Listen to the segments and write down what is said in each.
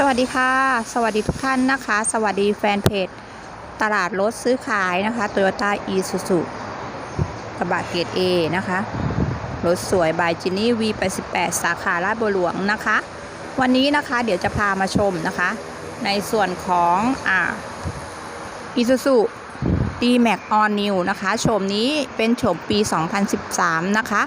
สวัสดีค่ะ สวัสดีทุกท่านนะคะ สวัสดีแฟนเพจ ตลาดรถซื้อขายนะคะ Toyota Isuzu กระบะเกรด A นะคะ รถสวยบายจินี่ V88 สาขาลาดบัวหลวงนะคะ วันนี้นะคะเดี๋ยวจะพามาชมนะคะ ในส่วนของอ่า Isuzu D-Max All New นะคะโฉมนี้เป็นโฉมปี 2013 นะคะ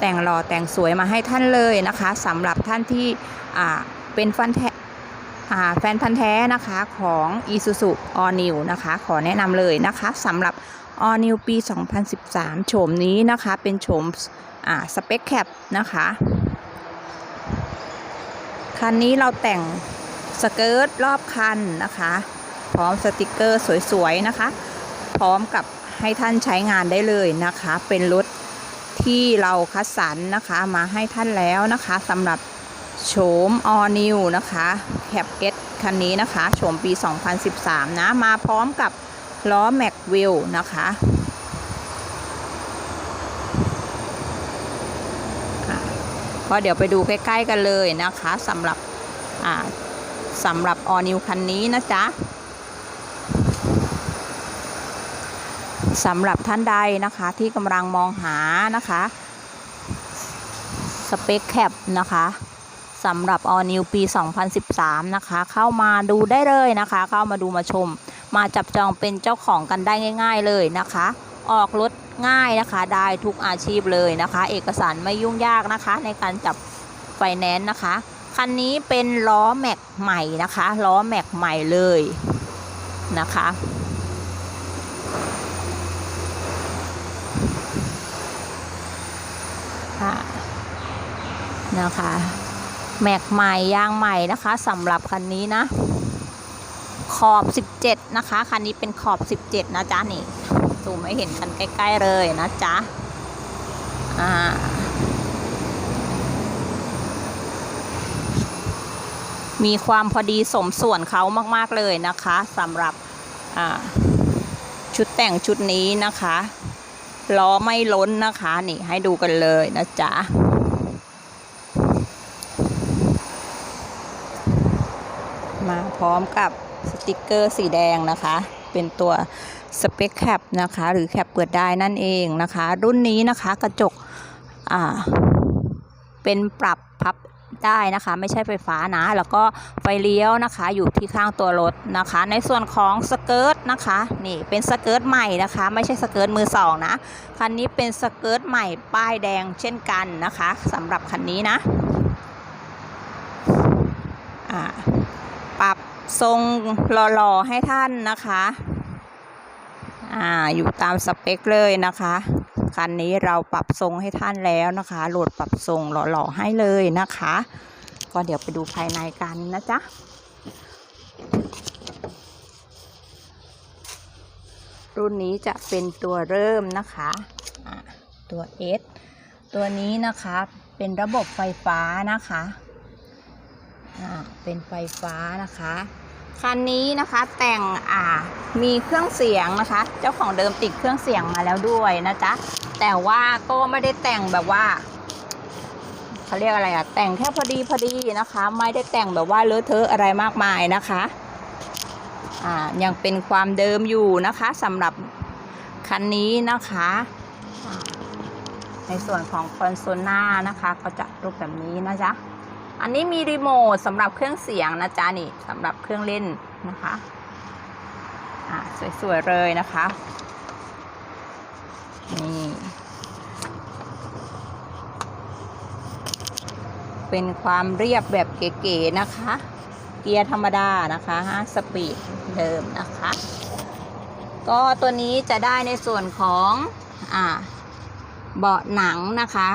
แต่งหล่อแต่งสวยมาให้ท่านเลยนะคะสำหรับท่านที่อ่า เป็นฟันแท้แฟนพันธ์แท้นะคะของ Isuzu All New นะคะขอแนะนำเลยนะคะสำหรับ All New ปี 2013 โฉมนี้นะคะเป็นโฉมสเปคแคปนะคะคันนี้เราแต่งสเกิร์ตรอบคันนะคะ พร้อมสติกเกอร์สวยๆนะคะ พร้อมกับให้ท่านใช้งานได้เลยนะคะ เป็นรถที่เราคัดสรรนะคะมาให้ท่านแล้วนะคะสำหรับ โฉม All New นะคะแคปเอคันนี้นะคะโฉมปี 2013 นะ มาพร้อมกับล้อแม็กวิลนะคะอะก็เดี๋ยวไปดูใกล้ๆกันเลยนะคะสำหรับสำหรับ All New คันนี้นะจ๊ะสำหรับท่านใดนะคะที่กำลังมองหานะคะ สเปคแคปนะคะ สำหรับ All New ปี 2013 นะคะ เข้ามาดูได้เลยนะคะ เข้ามาดูมาชม มาจับจองเป็นเจ้าของกันได้ง่าย ๆเลยนะคะ ออกรถง่ายนะคะ ได้ทุกอาชีพเลยนะคะ เอกสารไม่ยุ่งยากนะคะ ในการจับไฟแนนซ์นะคะ คันนี้เป็นล้อแม็กใหม่นะคะ ล้อแม็กใหม่เลยนะคะค่ะนะคะ แม็กใหม่ยางใหม่นะคะสำหรับคันนี้นะ ขอบ 17 นะคะ คันนี้เป็นขอบ 17 นะจ๊ะนี่ซูมให้เห็นกันใกล้ ๆ เลยนะจ๊ะอ่ามีความพอดีสมส่วนเขามากๆเลยนะคะสำหรับชุดแต่งชุดนี้นะคะล้อไม่ล้นนะคะ นี่ให้ดูกันเลยนะจ๊ะ มา พร้อมกับสติกเกอร์สีแดงนะคะ เป็นตัวสเปคแคปนะคะ หรือแคปเปิดได้นั่นเองนะคะ รุ่นนี้นะคะกระจกอ่าเป็นปรับพับได้นะคะ ไม่ใช่ไฟฟ้านะ แล้วก็ไฟเลี้ยวนะคะ อยู่ที่ข้างตัวรถนะคะ ในส่วนของสเกิร์ตนะคะ นี่เป็นสเกิร์ตใหม่นะคะ ไม่ใช่สเกิร์ตมือสองนะ คันนี้เป็นสเกิร์ตใหม่ป้ายแดงเช่นกันนะคะสำหรับคันนี้นะอ่า ทรงหล่อๆให้ท่านนะคะ อ่าอยู่ตามสเปคเลยนะคะ คันนี้เราปรับทรงให้ท่านแล้วนะคะโหลดปรับทรงหล่อๆให้เลยนะคะ ก็เดี๋ยวไปดูภายในกันนะจ๊ะรุ่นนี้จะเป็นตัวเริ่มนะคะะตัว S ตัวนี้นะคะเป็นระบบไฟฟ้านะคะ อ่าเป็นไฟฟ้านะคะ คันนี้นะคะแต่งอ่ามีเครื่องเสียงนะคะ เจ้าของเดิมติดเครื่องเสียงมาแล้วด้วยนะจ๊ะแต่ว่าก็ไม่ได้แต่งแบบว่าเขาเรียกอะไรอะแต่งแค่พอดีพอดีนะคะ ไม่ได้แต่งแบบว่าเลอะเทอะอะไรมากมายนะคะอ่ายังเป็นความเดิมอยู่นะคะสำหรับคันนี้นะคะ ในส่วนของคอนโซลหน้านะคะ ก็จะรูปแบบนี้นะจ๊ะ อันนี้มีรีโมทสำหรับเครื่องเสียงนะจ๊ะนี่สำหรับเครื่องเล่นนะคะอ่าสวยๆเลยนะคะนี่เป็นความเรียบแบบเก๋ๆนะคะ เกียร์ธรรมดานะคะ5สปีดเดิมนะคะ ก็ตัวนี้จะได้ในส่วนของอ่าเบาะหนังนะคะ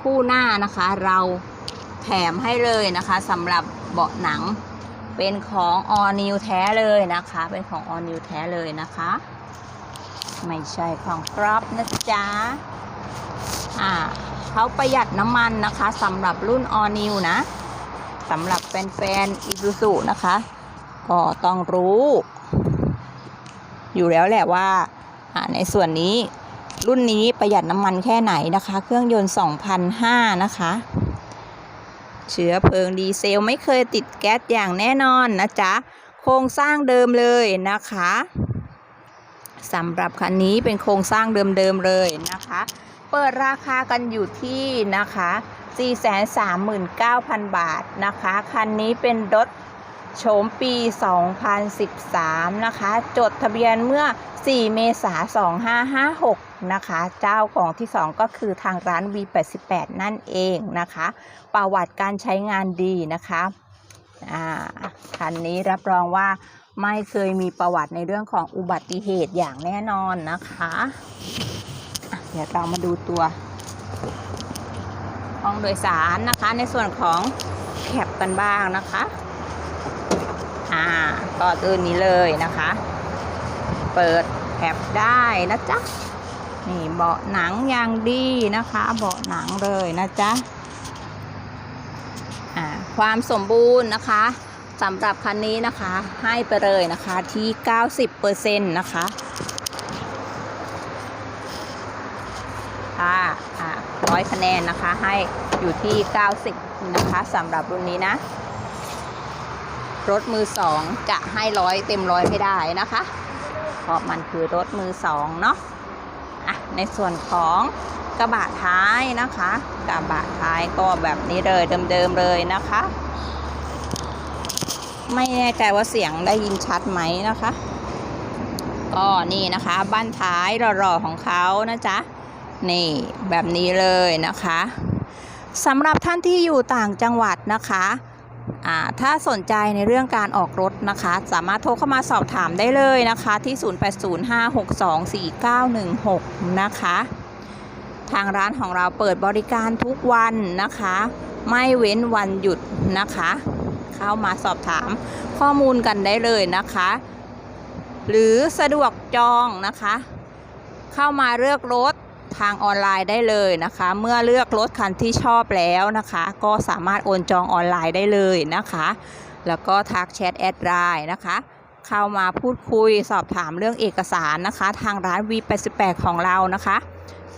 คู่หน้านะคะเรา แถมให้เลยนะคะสำหรับเบาะหนังเป็นของ All New แท้เลยนะคะ เป็นของ All New แท้เลยนะคะ ไม่ใช่ของกรอบนะจ๊ะ อ่าเขาประหยัดน้ำมันนะคะสำหรับรุ่น All New นะสำหรับแฟนๆ Isuzu นะคะ ก็ต้องรู้ อยู่แล้วแหละว่าอ่า ในส่วนนี้รุ่นนี้ประหยัดน้ำมันแค่ไหนนะคะ เครื่องยนต์ 2,005นะคะ เชื้อเพลิงดีเซลไม่เคยติดแก๊สอย่างแน่นอนนะจ๊ะ โครงสร้างเดิมเลยนะคะสำหรับคันนี้เป็นโครงสร้างเดิมๆเลยนะคะ เปิดราคากันอยู่ที่นะคะ 439,000 บาทนะคะ คันนี้เป็นรถโฉมปี 2013 นะคะ จดทะเบียนเมื่อ 4 เมษายน 2556 นะคะ เจ้าของที่ 2 ก็คือทางร้าน V88 นั่นเองนะคะ ประวัติการใช้งานดีนะคะคันนี้รับรองว่าไม่เคยมีประวัติในเรื่องของอุบัติเหตุอย่างแน่นอนนะคะ เดี๋ยวเรามาดูตัวห้องโดยสารนะคะ ในส่วนของแคปกันบ้างนะคะอ่าก็ตัวนี้เลยนะคะ เปิดแคปได้นะจ๊ะ นี่เบาะหนังอย่างดีนะคะ เบาะหนังเลยนะจ๊ะความสมบูรณ์นะคะสำหรับคันนี้นะคะให้ไปเลยนะคะที่ 90%นะคะค่ะอ่าร้อยคะแนนนะคะให้อยู่ที่ 90 นะคะสำหรับรุ่นนี้นะ รถมือสองจะให้ร้อยเต็มร้อยไม่ได้นะคะ เพราะมันคือรถมือสองเนาะ อะในส่วนของกระบะท้ายนะคะ กระบะท้ายก็แบบนี้เลยเดิมๆเลยนะคะ ไม่แน่ใจว่าเสียงได้ยินชัดไหมนะคะ ก็นี่นะคะบ้านท้ายหล่อๆของเขานะจ๊ะนี่แบบนี้เลยนะคะสำหรับท่านที่อยู่ต่างจังหวัดนะคะ ถ้าสนใจในเรื่องการออกรถนะคะ สามารถโทรเข้ามาสอบถามได้เลยนะคะ ที่ 0805624916 นะคะ ทางร้านของเราเปิดบริการทุกวันนะคะ ไม่เว้นวันหยุดนะคะ เข้ามาสอบถามข้อมูลกันได้เลยนะคะ หรือสะดวกจองนะคะ เข้ามาเลือกรถ ทางออนไลน์ได้เลยนะคะ เมื่อเลือกรถคันที่ชอบแล้วนะคะ ก็สามารถโอนจองออนไลน์ได้เลยนะคะ แล้วก็ทักแชทแอดไลน์นะคะเข้ามาพูดคุยสอบถามเรื่องเอกสารนะคะ ทางร้าน V88 ของเรานะคะ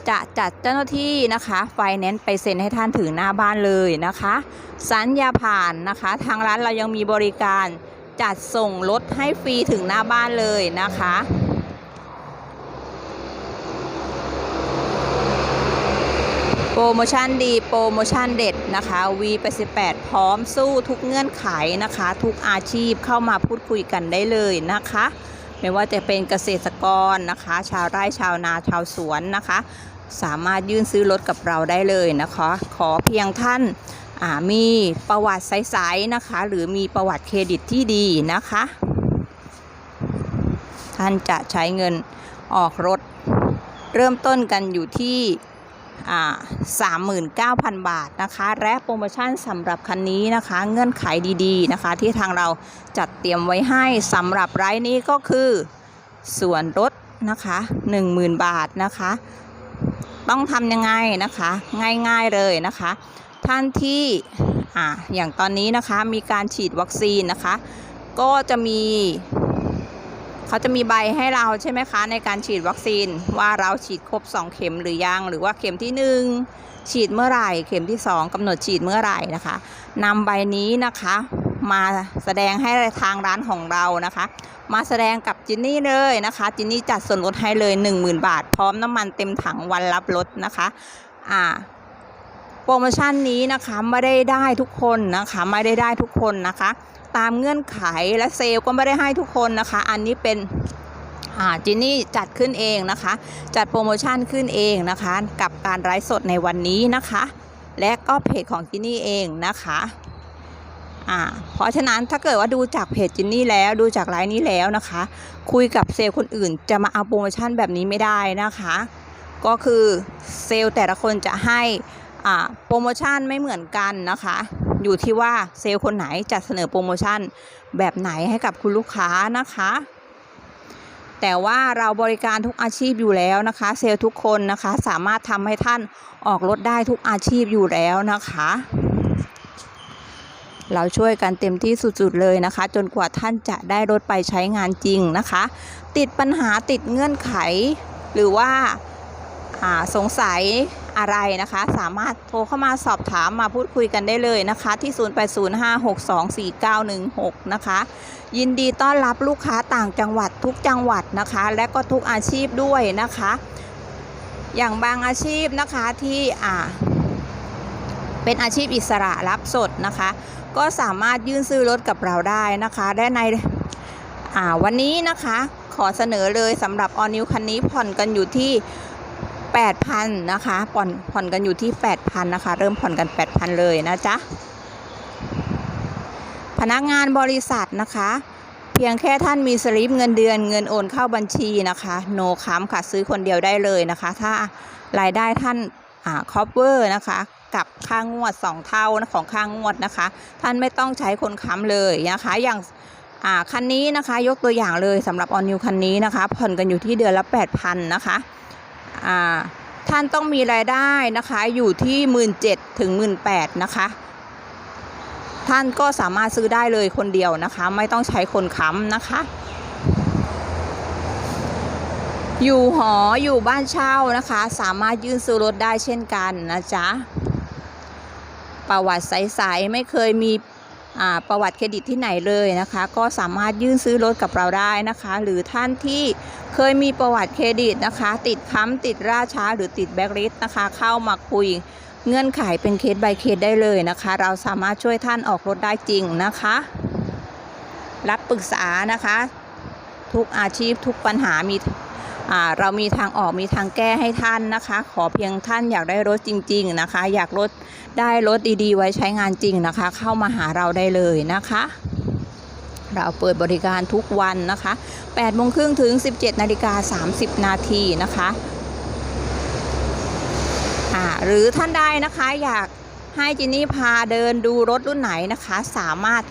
จะจัดเจ้าหน้าที่นะคะไฟแนนซ์ไปเซ็นให้ท่านถึงหน้าบ้านเลยนะคะ สัญญาผ่านนะคะ ทางร้านเรายังมีบริการจัดส่งรถให้ฟรีถึงหน้าบ้านเลยนะคะ โปรโมชั่นดีโปรโมชั่นเด็ดนะคะ V88 พร้อมสู้ทุกเงื่อนไขนะคะ ทุกอาชีพเข้ามาพูดคุยกันได้เลยนะคะ ไม่ว่าจะเป็นเกษตรกรนะคะ ชาวไร่ชาวนาชาวสวนนะคะ สามารถยื่นซื้อรถกับเราได้เลยนะคะ ขอเพียงท่านามีประวัติใสๆนะคะ หรือมีประวัติเครดิตที่ดีนะคะ ท่านจะใช้เงินออกรถ เริ่มต้นกันอยู่ที่ 39,000 บาทนะคะ และโปรโมชั่นสำหรับคันนี้นะคะ เงื่อนไขดีๆนะคะ ที่ทางเราจัดเตรียมไว้ให้สำหรับไร้นี้ก็คือ ส่วนลดนะคะ 10,000 บาทนะคะ ต้องทำยังไงนะคะ ง่ายๆเลยนะคะ ท่านที่อ่าอย่างตอนนี้นะคะมีการฉีดวัคซีนนะคะ ก็จะมี เขาจะมีใบให้เราใช่ไหมคะ ในการฉีดวัคซีนว่าเราฉีดครบ 2 เข็มหรือยัง หรือว่าเข็มที่ 1 ฉีดเมื่อไหร่ เข็มที่ 2กำหนดฉีดเมื่อไหร่นะคะนำใบนี้นะคะมาแสดงให้ทางร้านของเรานะคะ มาแสดงกับจินนี่เลยนะคะ จินนี่จัดส่วนลดให้เลย 10,000 บาท พร้อมน้ำมันเต็มถังวันรับรถนะคะอ่าโปรโมชั่นนี้นะคะไม่ได้ได้ทุกคนนะคะ ไม่ได้ได้ทุกคนนะคะ ตามเงื่อนไขและเซลก็ไม่ได้ให้ทุกคนนะคะ อันนี้เป็นจินนี่จัดขึ้นเองนะคะ จัดโปรโมชั่นขึ้นเองนะคะ กับการไลฟ์สดในวันนี้นะคะ และก็เพจของจินนี่เองนะคะ่าเพราะฉะนั้นถ้าเกิดว่าดูจากเพจจินนี่แล้วดูจากไลฟ์นี้แล้วนะคะ คุยกับเซลล์คนอื่นจะมาเอาโปรโมชั่นแบบนี้ไม่ได้นะคะ ก็คือเซลล์แต่ละคนจะให้อ่าโปรโมชั่นไม่เหมือนกันนะคะ อยู่ที่ว่าเซลล์คนไหนจะเสนอโปรโมชั่นแบบไหนให้กับคุณลูกค้านะคะ แต่ว่าเราบริการทุกอาชีพอยู่แล้วนะคะ เซลล์ทุกคนนะคะสามารถทำให้ท่านออกรถได้ทุกอาชีพอยู่แล้วนะคะ เราช่วยกันเต็มที่สุดๆเลยนะคะ จนกว่าท่านจะได้รถไปใช้งานจริงนะคะ ติดปัญหาติดเงื่อนไข หรือว่าอ่าสงสัย อะไรนะคะ สามารถโทรเข้ามาสอบถามมาพูดคุยกันได้เลยนะคะ ที่ 0805624916 นะคะ ยินดีต้อนรับลูกค้าต่างจังหวัดทุกจังหวัดนะคะ และก็ทุกอาชีพด้วยนะคะ อย่างบางอาชีพนะคะที่อ่าเป็นอาชีพอิสระรับสดนะคะ ก็สามารถยื่นซื้อรถกับเราได้นะคะและในอ่าวันนี้นะคะ ขอเสนอเลยสำหรับออนิวคันนี้ผ่อนกันอยู่ที่ 8,000นะคะผ่อนผ่อนกันอยู่ที่ 8,000นะคะ เริ่มผ่อนกัน 8,000 เลยนะจ๊ะพนักงานบริษัทนะคะ เพียงแค่ท่านมีสลิปเงินเดือนเงินโอนเข้าบัญชีนะคะโนค้ำค่ะซื้อคนเดียวได้เลยนะคะ ถ้ารายได้ท่านอ่าคอปเวอร์นะคะกับค่างวด 2 เท่าของค่างวดนะคะ ท่านไม่ต้องใช้คนค้ำเลยนะคะ อย่างคันนี้นะคะ ยกตัวอย่างเลยสำหรับออนิวคันนี้นะคะ ผ่อนกันอยู่ที่เดือนละ 8,000นะคะ ท่านต้องมีรายได้นะคะอยู่ที่17,000ถึง18,000นะคะ ท่านก็สามารถซื้อได้เลยคนเดียวนะคะ ไม่ต้องใช้คนค้ำนะคะ อยู่หออยู่บ้านเช่านะคะ สามารถยื่นซื้อรถได้เช่นกันนะจ๊ะประวัติใสๆไม่เคยมี ประวัติเครดิตที่ไหนเลยนะคะ ก็สามารถยื่นซื้อรถกับเราได้นะคะ หรือท่านที่เคยมีประวัติเครดิตนะคะ ติดค้ำติดราช้าหรือติดแบล็คลิสต์นะคะ เข้ามาคุยเงื่อนไขเป็นเคส by เคสได้เลยนะคะ เราสามารถช่วยท่านออกรถได้จริงนะคะ รับปรึกษานะคะ ทุกอาชีพทุกปัญหามี เรามีทางออกมีทางแก้ให้ท่านนะคะ ขอเพียงท่านอยากได้รถจริง ๆนะคะ อยากรถได้รถดีๆ ไว้ใช้งานจริงนะคะ เข้ามาหาเราได้เลยนะคะ เราเปิดบริการทุกวันนะคะ8โมงครึ่งถึง 17นาฬิกา30 นาทีนะคะหรือท่านใดนะคะอยากให้จินนี่พาเดินดูรถรุ่นไหนนะคะ สามารถ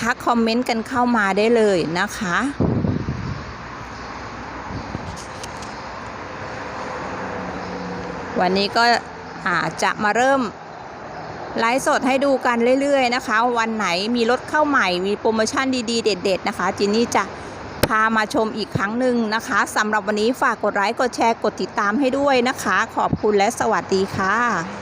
ทักคอมเมนต์กันเข้ามาได้เลยนะคะ วันนี้ก็อาจจะมาเริ่มไลฟ์สดให้ดูกันเรื่อยๆนะคะ วันไหนมีรถเข้าใหม่มีโปรโมชั่นดีๆ เด็ด ๆ นะคะจินนี่จะพามาชมอีกครั้งหนึ่งนะคะสำหรับวันนี้ฝากกดไลค์กดแชร์กดติดตามให้ด้วยนะคะ ขอบคุณและสวัสดีค่ะ